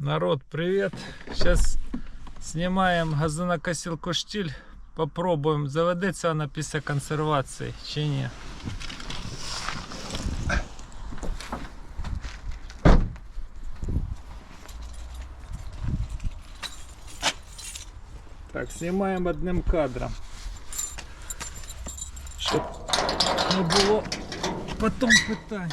Народ, привет! Сейчас снимаем газонокосилку штиль. Попробуем, заведеться вона після консервації чи ні. Так, знімаємо одним кадром. Щоб не було потім питань.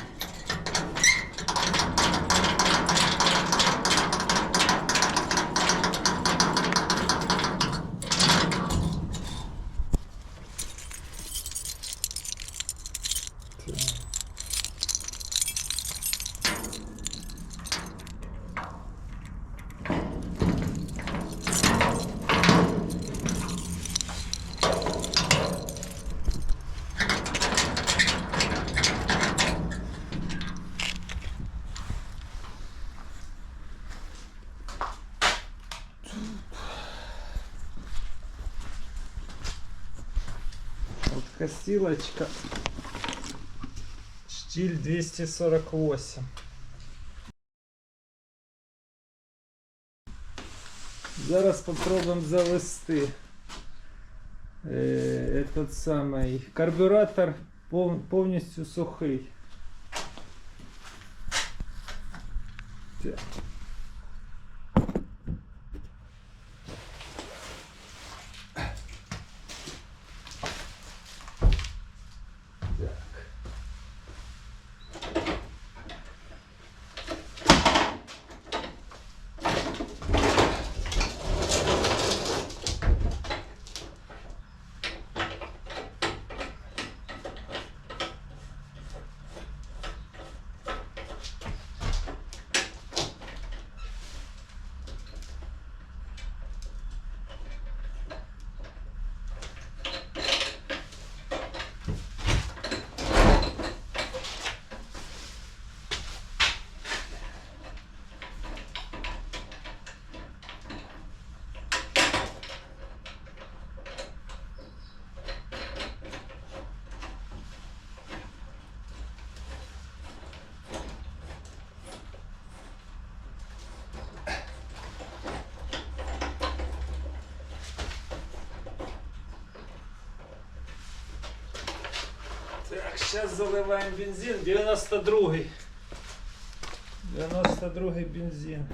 Косилочка. Штиль 248. Зараз попробуем завести э, этот самый карбюратор повністю сухий. Так. Так. Сейчас заливаем бензин. 92-й. 92-й бензин.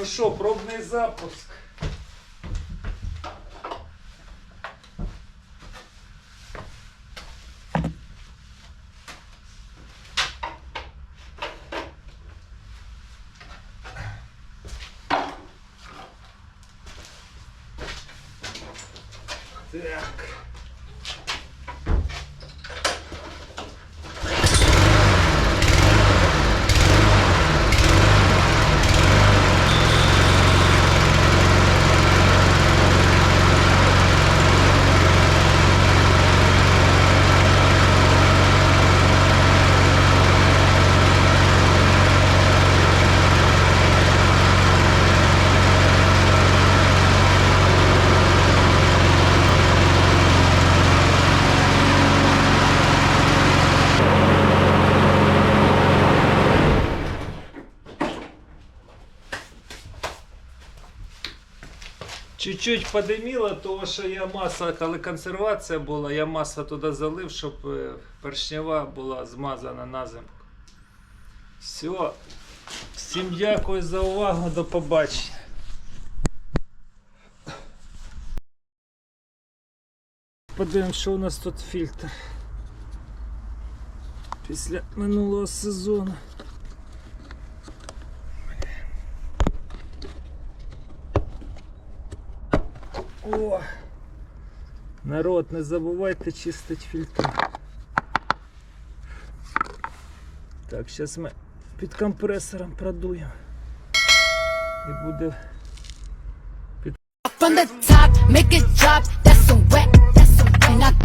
Ну що, пробний запуск. Так. Чуть-чуть подиміло, тому що я масло, коли консервація була, я масло туди залив, щоб е, була змазана на зимку. Все. Всім дякую за увагу, до побачення. Подивимось, що у нас тут фільтр. Після минулого сезону. О! Народ, не забувайте чистити фільтр. Так, зараз ми під компресором продуємо. І буде From